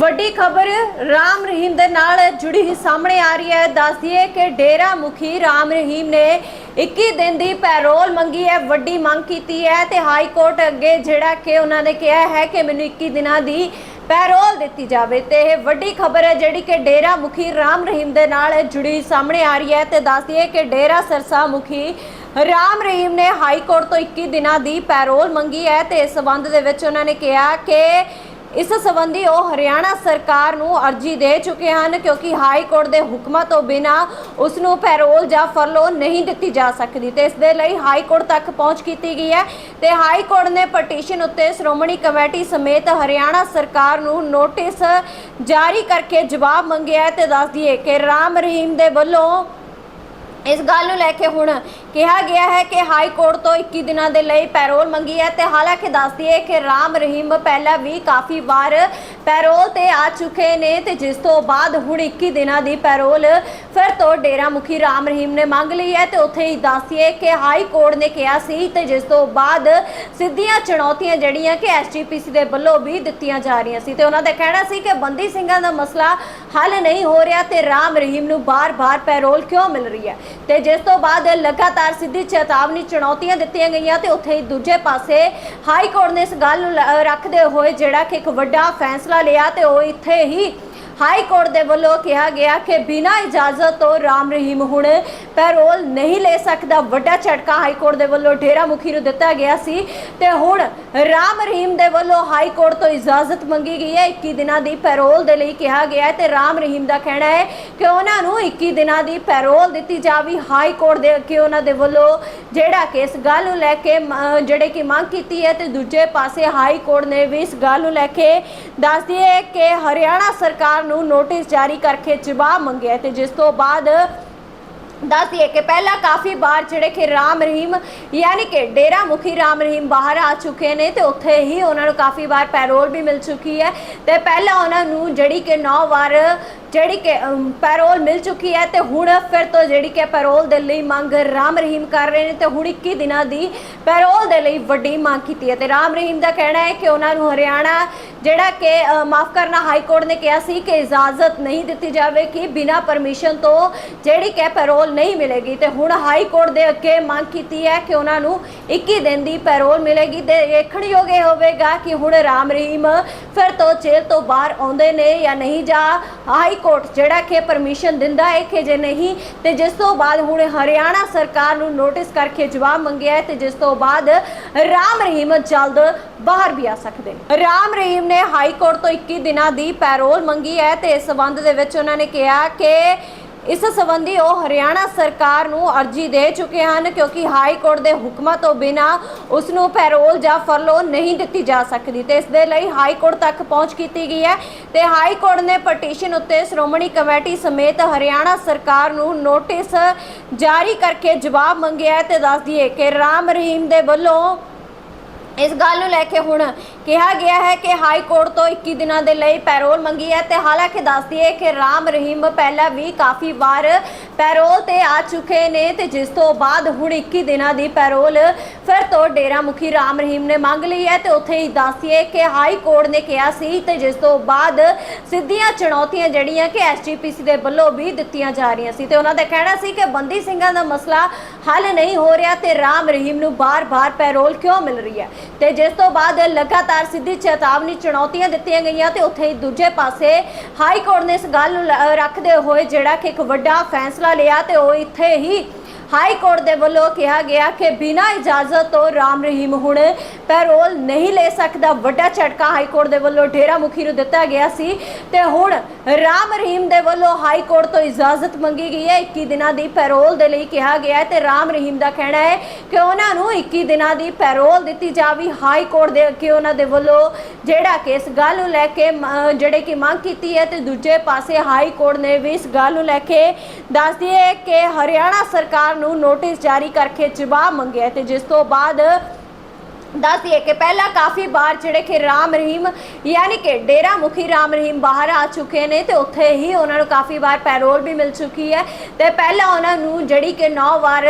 ਵੱਡੀ ਖਬਰ ਰਾਮ ਰਹੀਮ ਦੇ ਨਾਲ ਜੁੜੀ ਸਾਹਮਣੇ ਆ ਰਹੀ ਹੈ। ਦੱਸ ਦਈਏ ਕਿ ਡੇਰਾ ਮੁਖੀ ਰਾਮ ਰਹੀਮ ਨੇ 21 ਦਿਨ ਦੀ ਪੈਰੋਲ ਮੰਗੀ ਹੈ, ਵੱਡੀ ਮੰਗ ਕੀਤੀ ਹੈ ਤੇ ਹਾਈ ਕੋਰਟ ਅੱਗੇ ਜਿਹੜਾ ਕਿ ਉਹਨਾਂ ਨੇ ਕਿਹਾ ਹੈ ਕਿ ਮੈਨੂੰ 21 ਦਿਨਾਂ ਦੀ ਪੈਰੋਲ ਦਿੱਤੀ ਜਾਵੇ ਤੇ ਇਹ ਵੱਡੀ ਖਬਰ ਹੈ ਜਿਹੜੀ ਕਿ ਡੇਰਾ ਮੁਖੀ ਰਾਮ ਰਹੀਮ ਦੇ ਨਾਲ ਜੁੜੀ ਸਾਹਮਣੇ ਆ ਰਹੀ ਹੈ ਤੇ ਦੱਸ ਦਈਏ ਕਿ ਡੇਰਾ ਸਰਸਾ ਮੁਖੀ ਰਾਮ ਰਹੀਮ ਨੇ ਹਾਈ ਕੋਰਟ ਤੋਂ 21 ਦਿਨਾਂ ਦੀ ਪੈਰੋਲ ਮੰਗੀ ਹੈ ਤੇ ਇਸ ਸਬੰਧ ਦੇ ਵਿੱਚ ਉਹਨਾਂ ਨੇ ਕਿਹਾ ਕਿ ਇਸ ਸੰਬੰਧੀ ਉਹ ਹਰਿਆਣਾ ਸਰਕਾਰ ਨੂੰ ਅਰਜੀ ਦੇ ਚੁੱਕੇ ਹਨ ਕਿਉਂਕਿ ਹਾਈ ਕੋਰਟ ਦੇ ਹੁਕਮਾਂ ਤੋਂ ਬਿਨਾ ਉਸ ਨੂੰ ਪੈਰੋਲ ਜਾਂ ਫਰਲੋ ਨਹੀਂ ਦਿੱਤੀ ਜਾ ਸਕਦੀ ਤੇ ਇਸ ਦੇ ਲਈ ਹਾਈ ਕੋਰਟ ਤੱਕ ਪਹੁੰਚ ਕੀਤੀ ਗਈ ਹੈ ਤੇ ਹਾਈ ਕੋਰਟ ਨੇ ਪਟੀਸ਼ਨ ਉੱਤੇ ਸ਼੍ਰੋਮਣੀ ਕਮੇਟੀ ਸਮੇਤ ਹਰਿਆਣਾ ਸਰਕਾਰ ਨੂੰ ਨੋਟਿਸ ਜਾਰੀ ਕਰਕੇ ਜਵਾਬ ਮੰਗਿਆ ਹੈ ਤੇ ਦੱਸ ਦਈਏ ਕਿ ਰਾਮ ਰਹੀਮ ਦੇ ਵੱਲੋਂ ਇਸ ਗੱਲ ਨੂੰ ਲੈ ਕੇ ਹੁਣ ਕਿਹਾ ਗਿਆ ਹੈ ਕਿ ਹਾਈ ਕੋਰਟ ਤੋਂ 21 ਦਿਨਾਂ ਦੇ ਲਈ ਪੈਰੋਲ ਮੰਗੀ ਹੈ ਤੇ ਹਾਲਾਂਕਿ ਦੱਸਦੀ ਹੈ ਕਿ ਰਾਮ ਰਹੀਮ ਪਹਿਲਾਂ ਵੀ ਕਾਫੀ ਵਾਰ ਪੈਰੋਲ ਤੇ ਆ ਚੁੱਕੇ ਨੇ ਤੇ ਜਿਸ ਤੋਂ ਬਾਅਦ ਹੁਣ 21 ਦਿਨਾਂ ਦੀ ਪੈਰੋਲ ਫਿਰ ਤੋਂ ਡੇਰਾ ਮੁਖੀ ਰਾਮ ਰਹੀਮ ਨੇ ਮੰਗ ਲਈ ਹੈ ਤੇ ਉੱਥੇ ਹੀ ਦੱਸਦੀਏ ਕਿ ਹਾਈ ਕੋਰਟ ਨੇ ਕਿਹਾ ਸੀ ਤੇ ਜਿਸ ਤੋਂ ਬਾਅਦ ਸਿੱਧੀਆਂ ਚੁਣੌਤੀਆਂ ਜਿਹੜੀਆਂ ਕਿ ਐਸਜੀਪੀਸੀ ਦੇ ਵੱਲੋਂ ਵੀ ਦਿੱਤੀਆਂ ਜਾ ਰਹੀਆਂ ਸੀ ਤੇ ਉਹਨਾਂ ਦਾ ਕਹਿਣਾ ਸੀ ਕਿ ਬੰਦੀ ਸਿੰਘਾਂ ਦਾ ਮਸਲਾ ਹੱਲ ਨਹੀਂ ਹੋ ਰਿਹਾ ਤੇ ਰਾਮ ਰਹੀਮ ਨੂੰ ਬਾਰ-ਬਾਰ ਪੈਰੋਲ ਕਿਉਂ ਮਿਲ ਰਹੀ ਹੈ। ਤੇ ਜਿਸ ਤੋਂ ਬਾਅਦ ਲਗਾਤਾਰ ਸਿੱਧੀ ਚੇਤਾਵਨੀ ਚੁਣੌਤੀਆਂ ਦਿੱਤੀਆਂ ਗਈਆਂ ਤੇ ਉੱਥੇ ਹੀ ਦੂਜੇ ਪਾਸੇ ਹਾਈ ਕੋਰਟ ਨੇ ਇਸ ਗੱਲ ਨੂੰ ਰੱਖਦੇ ਹੋਏ ਜਿਹੜਾ ਕਿ ਇੱਕ ਵੱਡਾ ਫੈਸਲਾ ਲਿਆ ਤੇ ਉਹ ਇੱਥੇ ਹੀ ਹਾਈ ਕੋਰਟ ਦੇ ਵੱਲੋਂ ਕਿਹਾ ਗਿਆ ਕਿ ਬਿਨਾਂ ਇਜਾਜ਼ਤ ਤੋਂ ਰਾਮ ਰਹੀਮ ਹੁਣ ਪੈਰੋਲ ਨਹੀਂ ਲੈ ਸਕਦਾ। ਵੱਡਾ ਝਟਕਾ ਹਾਈ ਕੋਰਟ ਦੇ ਵੱਲੋਂ ਡੇਰਾ ਮੁਖੀ ਨੂੰ ਦਿੱਤਾ ਗਿਆ ਸੀ ਤੇ ਹੁਣ ਰਾਮ ਰਹੀਮ ਦੇ ਵੱਲੋਂ ਹਾਈ ਕੋਰਟ ਤੋਂ ਇਜਾਜ਼ਤ ਮੰਗੀ ਗਈ ਹੈ। 21 ਦਿਨਾਂ ਦੀ ਪੈਰੋਲ ਦੇ ਲਈ ਕਿਹਾ ਗਿਆ ਹੈ ਤੇ ਰਾਮ ਰਹੀਮ ਦਾ ਕਹਿਣਾ ਹੈ ਕਿ ਉਹਨਾਂ ਨੂੰ 21 ਦਿਨਾਂ ਦੀ ਪੈਰੋਲ ਦਿੱਤੀ ਜਾਵੇ। ਹਾਈ ਕੋਰਟ ਦੇ ਅੱਗੇ ਉਹਨਾਂ ਦੇ ਵੱਲੋਂ ਜਿਹੜਾ ਕਿ ਇਸ ਗੱਲ ਨੂੰ ਲੈ ਕੇ ਜਿਹੜੇ ਕਿ ਮੰਗ ਕੀਤੀ ਹੈ ਤੇ ਦੂਜੇ ਪਾਸੇ ਹਾਈ ਕੋਰਟ ਨੇ ਵੀ ਇਸ ਗੱਲ ਨੂੰ ਲੈ ਕੇ ਦੱਸਦੀ ਹੈ ਕਿ ਹਰਿਆਣਾ ਸਰਕਾਰ ਨੂੰ ਨੋਟਿਸ ਜਾਰੀ ਕਰਕੇ ਜਵਾਬ ਮੰਗਿਆ ਤੇ ਜਿਸ ਤੋਂ ਬਾਅਦ ਦੱਸਦੀਏ ਕਿ ਪਹਿਲਾਂ ਕਾਫੀ ਵਾਰ ਜਿਹੜੇ ਕਿ ਰਾਮ ਰਹੀਮ, ਯਾਨੀ ਕਿ ਡੇਰਾ ਮੁਖੀ ਰਾਮ ਰਹੀਮ ਬਾਹਰ ਆ ਚੁੱਕੇ ਨੇ ਤੇ ਉੱਥੇ ਹੀ ਉਹਨਾਂ ਨੂੰ ਕਾਫੀ ਵਾਰ ਪੈਰੋਲ ਵੀ ਮਿਲ ਚੁੱਕੀ ਹੈ ਤੇ ਪਹਿਲਾਂ ਉਹਨਾਂ ਨੂੰ ਜਿਹੜੀ ਕਿ 9 ਵਾਰ ਜਿਹੜੀ ਕਿ ਪੈਰੋਲ ਮਿਲ ਚੁੱਕੀ ਹੈ ਤੇ ਹੁਣ ਫਿਰ ਤੋਂ ਜਿਹੜੀ ਕਿ ਪੈਰੋਲ ਦੇ ਲਈ ਮੰਗ ਰਾਮ ਰਹੀਮ ਕਰ ਰਹੇ ਨੇ ਤੇ ਹੁਣ 21 ਦਿਨਾਂ ਦੀ ਪੈਰੋਲ ਦੇ ਲਈ ਵੱਡੀ ਮੰਗ ਕੀਤੀ ਹੈ ਤੇ ਰਾਮ ਰਹੀਮ ਦਾ ਕਹਿਣਾ ਹੈ ਕਿ ਉਹਨਾਂ ਨੂੰ ਹਰਿਆਣਾ ਜਿਹੜਾ ਕਿ ਮਾਫ ਕਰਨਾ ਹਾਈ ਕੋਰਟ ਨੇ ਕਿਹਾ ਸੀ ਕਿ ਇਜਾਜ਼ਤ ਨਹੀਂ ਦਿੱਤੀ ਜਾਵੇਗੀ ਬਿਨਾਂ ਪਰਮਿਸ਼ਨ ਤੋਂ ਜਿਹੜੀ ਕਿ ਪੈਰੋਲ ਨਹੀਂ ਮਿਲੇਗੀ। ਤੇ ਹੁਣ ਹਾਈ ਕੋਰਟ ਦੇ ਅੱਗੇ ਮੰਗ ਕੀਤੀ ਹੈ ਕਿ ਉਹਨਾਂ ਨੂੰ 21 ਦਿਨ ਦੀ ਪੈਰੋਲ ਮਿਲੇਗੀ। ਤੇ ਦੇਖਣਯੋਗ ਇਹ ਹੋਵੇਗਾ ਕਿ ਹੁਣ ਰਾਮ ਰਹੀਮ ਫਿਰ ਤੋਂ ਜੇਲ੍ਹ ਤੋਂ ਬਾਹਰ ਆਉਂਦੇ ਨੇ ਜਾਂ ਨਹੀਂ, ਜਾਂ ਹਾਈ ਕੋਰਟ ਜਿਹੜਾ ਕਿ ਪਰਮਿਸ਼ਨ ਦਿੰਦਾ ਹੈ ਕਿ ਜੇ ਨਹੀਂ, ਤੇ ਜਿਸ ਤੋਂ ਬਾਅਦ ਹੁਣ ਹਰਿਆਣਾ ਸਰਕਾਰ ਨੂੰ ਨੋਟਿਸ ਕਰਕੇ ਜਵਾਬ ਮੰਗਿਆ ਹੈ ਤੇ ਜਿਸ ਤੋਂ ਬਾਅਦ ਰਾਮ ਰਹੀਮ ਜਲਦ ਬਾਹਰ ਵੀ ਆ ਸਕਦੇ ਨੇ। ਰਾਮ ਰਹੀਮ ਨੇ ਹਾਈ ਕੋਰਟ ਤੋਂ 21 ਦਿਨਾਂ ਦੀ ਪੈਰੋਲ ਮੰਗੀ ਹੈ ਤੇ ਇਸ ਸਬੰਧ ਦੇ ਵਿੱਚ ਉਹਨਾਂ ਨੇ ਕਿਹਾ ਕਿ ਇਸ ਸੰਬੰਧੀ ਉਹ ਹਰਿਆਣਾ ਸਰਕਾਰ ਨੂੰ ਅਰਜੀ ਦੇ ਚੁੱਕੇ ਹਨ ਕਿਉਂਕਿ ਹਾਈ ਕੋਰਟ ਦੇ ਹੁਕਮਾਂ ਤੋਂ ਬਿਨਾ ਉਸ ਨੂੰ ਪੈਰੋਲ ਜਾਂ ਫਰਲੋ ਨਹੀਂ ਦਿੱਤੀ ਜਾ ਸਕਦੀ ਤੇ ਇਸ ਦੇ ਲਈ ਹਾਈ ਕੋਰਟ ਤੱਕ ਪਹੁੰਚ ਕੀਤੀ ਗਈ ਹੈ ਤੇ ਹਾਈ ਕੋਰਟ ਨੇ ਪਟੀਸ਼ਨ ਉੱਤੇ ਸ਼੍ਰੋਮਣੀ ਕਮੇਟੀ ਸਮੇਤ ਹਰਿਆਣਾ ਸਰਕਾਰ ਨੂੰ ਨੋਟਿਸ ਜਾਰੀ ਕਰਕੇ ਜਵਾਬ ਮੰਗਿਆ ਤੇ ਦੱਸ ਦਈਏ ਕਿ ਰਾਮ ਰਹੀਮ ਦੇ ਵੱਲੋਂ ਇਸ ਗੱਲ ਨੂੰ ਲੈ ਕੇ ਹੁਣ ਕਿਹਾ ਗਿਆ ਹੈ ਕਿ ਹਾਈ ਕੋਰਟ ਤੋਂ 21 ਦਿਨਾਂ ਦੇ ਲਈ ਪੈਰੋਲ ਮੰਗੀ ਹੈ ਤੇ ਹਾਲਾਂਕਿ ਦੱਸਦੀ ਹੈ ਕਿ ਰਾਮ ਰਹੀਮ ਪਹਿਲਾਂ ਵੀ ਕਾਫੀ ਵਾਰ ਪੈਰੋਲ ਤੇ ਆ ਚੁੱਕੇ ਨੇ ਤੇ ਜਿਸ ਤੋਂ ਬਾਅਦ ਹੁਣ 21 ਦਿਨਾਂ ਦੀ ਪੈਰੋਲ ਫਿਰ ਤੋਂ ਡੇਰਾ ਮੁਖੀ ਰਾਮ ਰਹੀਮ ਨੇ ਮੰਗ ਲਈ ਹੈ ਤੇ ਉੱਥੇ ਹੀ ਦੱਸਦੀ ਕਿ ਹਾਈ ਕੋਰਟ ਨੇ ਕਿਹਾ ਸੀ ਤੇ ਜਿਸ ਤੋਂ ਬਾਅਦ ਸਿੱਧੀਆਂ ਚੁਣੌਤੀਆਂ ਜਿਹੜੀਆਂ ਕਿ ਐਸਜੀਪੀਸੀ ਦੇ ਵੱਲੋਂ ਵੀ ਦਿੱਤੀਆਂ ਜਾ ਰਹੀਆਂ ਸੀ ਤੇ ਉਹਨਾਂ ਦਾ ਕਹਿਣਾ ਸੀ ਕਿ ਬੰਦੀ ਸਿੰਘਾਂ ਦਾ ਮਸਲਾ ਹੱਲ ਨਹੀਂ ਹੋ ਰਿਹਾ ਤੇ ਰਾਮ ਰਹੀਮ ਨੂੰ ਬਾਰ-ਬਾਰ ਪੈਰੋਲ ਕਿਉਂ ਮਿਲ ਰਹੀ ਹੈ? ਤੇ ਜਿਸ ਤੋਂ ਬਾਅਦ ਲਗਾਤਾਰ ਸਿੱਧੀ ਚੇਤਾਵਨੀ ਚੁਣੌਤੀਆਂ ਦਿੱਤੀਆਂ ਗਈਆਂ ਤੇ ਉੱਥੇ ਹੀ ਦੂਜੇ ਪਾਸੇ ਹਾਈ ਕੋਰਟ ਨੇ ਇਸ ਗੱਲ ਨੂੰ ਰੱਖਦੇ ਹੋਏ ਜਿਹੜਾ ਕਿ ਇੱਕ ਵੱਡਾ ਫੈਸਲਾ ਲਿਆ ਤੇ ਉਹ ਇੱਥੇ ਹੀ ਹਾਈ ਕੋਰਟ ਦੇ ਵੱਲੋਂ ਕਿਹਾ ਗਿਆ ਕਿ ਬਿਨਾਂ ਇਜਾਜ਼ਤ ਤੋਂ ਰਾਮ ਰਹੀਮ ਹੁਣ ਪੈਰੋਲ ਨਹੀਂ ਲੈ ਸਕਦਾ। ਵੱਡਾ ਝਟਕਾ ਹਾਈ ਕੋਰਟ ਦੇ ਵੱਲੋਂ ਡੇਰਾ ਮੁਖੀ ਨੂੰ ਦਿੱਤਾ ਗਿਆ ਸੀ ਤੇ ਹੁਣ ਰਾਮ ਰਹੀਮ ਦੇ ਵੱਲੋਂ ਹਾਈ ਕੋਰਟ ਤੋਂ ਇਜਾਜ਼ਤ ਮੰਗੀ ਗਈ ਹੈ। 21 ਦਿਨਾਂ ਦੀ ਪੈਰੋਲ ਦੇ ਲਈ ਕਿਹਾ ਗਿਆ ਹੈ ਤੇ ਰਾਮ ਰਹੀਮ ਦਾ ਕਹਿਣਾ ਹੈ ਕਿ ਉਹਨਾਂ ਨੂੰ 21 ਦਿਨਾਂ ਦੀ ਪੈਰੋਲ ਦਿੱਤੀ ਜਾਵੇ। ਹਾਈ ਕੋਰਟ ਦੇ ਅੱਗੇ ਉਹਨਾਂ ਦੇ ਵੱਲੋਂ ਜਿਹੜਾ ਕਿ ਇਸ ਗੱਲ ਨੂੰ ਲੈ ਕੇ ਜਿਹੜੇ ਕਿ ਮੰਗ ਕੀਤੀ ਹੈ ਤੇ ਦੂਜੇ ਪਾਸੇ ਹਾਈ ਕੋਰਟ ਨੇ ਵੀ ਇਸ ਗੱਲ ਨੂੰ ਲੈ ਕੇ ਦੱਸਦੀ ਹੈ ਕਿ ਹਰਿਆਣਾ ਸਰਕਾਰ ਨੂੰ ਨੋਟਿਸ ਜਾਰੀ ਕਰਕੇ ਜਵਾਬ ਮੰਗਿਆ ਹੈ ਤੇ ਜਿਸ ਤੋਂ ਬਾਅਦ ਦੱਸ ਦਈਏ ਕਿ ਪਹਿਲਾਂ ਕਾਫੀ ਵਾਰ ਜਿਹੜੇ ਕਿ ਰਾਮ ਰਹੀਮ, ਯਾਨੀ ਕਿ ਡੇਰਾ ਮੁਖੀ ਰਾਮ ਰਹੀਮ ਬਾਹਰ ਆ ਚੁੱਕੇ ਨੇ ਤੇ ਉੱਥੇ ਹੀ ਉਹਨਾਂ ਨੂੰ ਕਾਫੀ ਵਾਰ ਪੈਰੋਲ ਵੀ ਮਿਲ ਚੁੱਕੀ ਹੈ ਤੇ ਪਹਿਲਾਂ ਉਹਨਾਂ ਨੂੰ ਜਿਹੜੀ ਕਿ 9 ਵਾਰ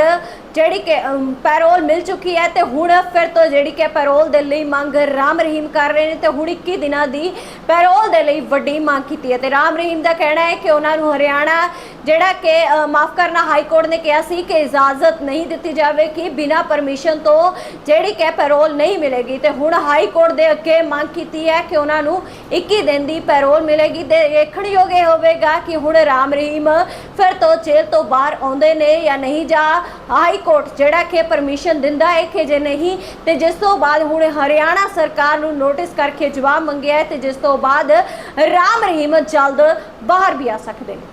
ਜਿਹੜੀ ਕਿ ਪੈਰੋਲ ਮਿਲ ਚੁੱਕੀ ਹੈ ਤੇ ਹੁਣ ਫਿਰ ਤੋਂ ਜਿਹੜੀ ਕਿ ਪੈਰੋਲ ਦੇ ਲਈ ਮੰਗ ਰਾਮ ਰਹੀਮ ਕਰ ਰਹੇ ਨੇ ਤੇ ਹੁਣ 21 ਦਿਨਾਂ ਦੀ ਪੈਰੋਲ ਦੇ ਲਈ ਵੱਡੀ ਮੰਗ ਕੀਤੀ ਹੈ। ਤੇ ਰਾਮ ਰਹੀਮ ਦਾ ਕਹਿਣਾ ਹੈ ਕਿ ਉਹਨਾਂ ਨੂੰ ਹਰਿਆਣਾ ਜਿਹੜਾ ਕਿ ਮਾਫ ਕਰਨਾ ਹਾਈ ਕੋਰਟ ਨੇ ਕਿਹਾ ਸੀ ਕਿ ਇਜਾਜ਼ਤ ਨਹੀਂ ਦਿੱਤੀ ਜਾਵੇਗੀ, ਬਿਨਾਂ ਪਰਮਿਸ਼ਨ ਤੋਂ ਜਿਹੜੀ ਕਿ ਪੈਰੋਲ ਨਹੀਂ ਮਿਲੇਗੀ। ਤੇ ਹੁਣ ਹਾਈ ਕੋਰਟ ਦੇ ਅੱਗੇ ਮੰਗ ਕੀਤੀ ਹੈ ਕਿ ਉਹਨਾਂ ਨੂੰ 21 ਦਿਨ ਦੀ ਪੈਰੋਲ ਮਿਲੇਗੀ। ਤੇ ਦੇਖਣਯੋਗ ਇਹ ਹੋਵੇਗਾ ਕਿ ਹੁਣ ਰਾਮ ਰਹੀਮ ਫਿਰ ਤੋਂ ਜੇਲ੍ਹ ਤੋਂ ਬਾਹਰ ਆਉਂਦੇ ਨੇ ਜਾਂ ਨਹੀਂ ਜਾਂ ਹਾਈ ਕੋਰਟ ਜਿਹੜਾ ਕਿ ਪਰਮਿਸ਼ਨ ਦਿੰਦਾ ਹੈ ਕਿ ਜੇ ਨਹੀਂ, ਤੇ ਜਿਸ ਤੋਂ ਬਾਅਦ ਹੁਣ ਹਰਿਆਣਾ ਸਰਕਾਰ ਨੂੰ ਨੋਟਿਸ ਕਰਕੇ ਜਵਾਬ ਮੰਗਿਆ ਹੈ ਤੇ ਜਿਸ ਤੋਂ ਬਾਅਦ ਰਾਮ ਰਹੀਮ ਜਲਦ ਬਾਹਰ ਵੀ ਆ ਸਕਦੇ ਨੇ।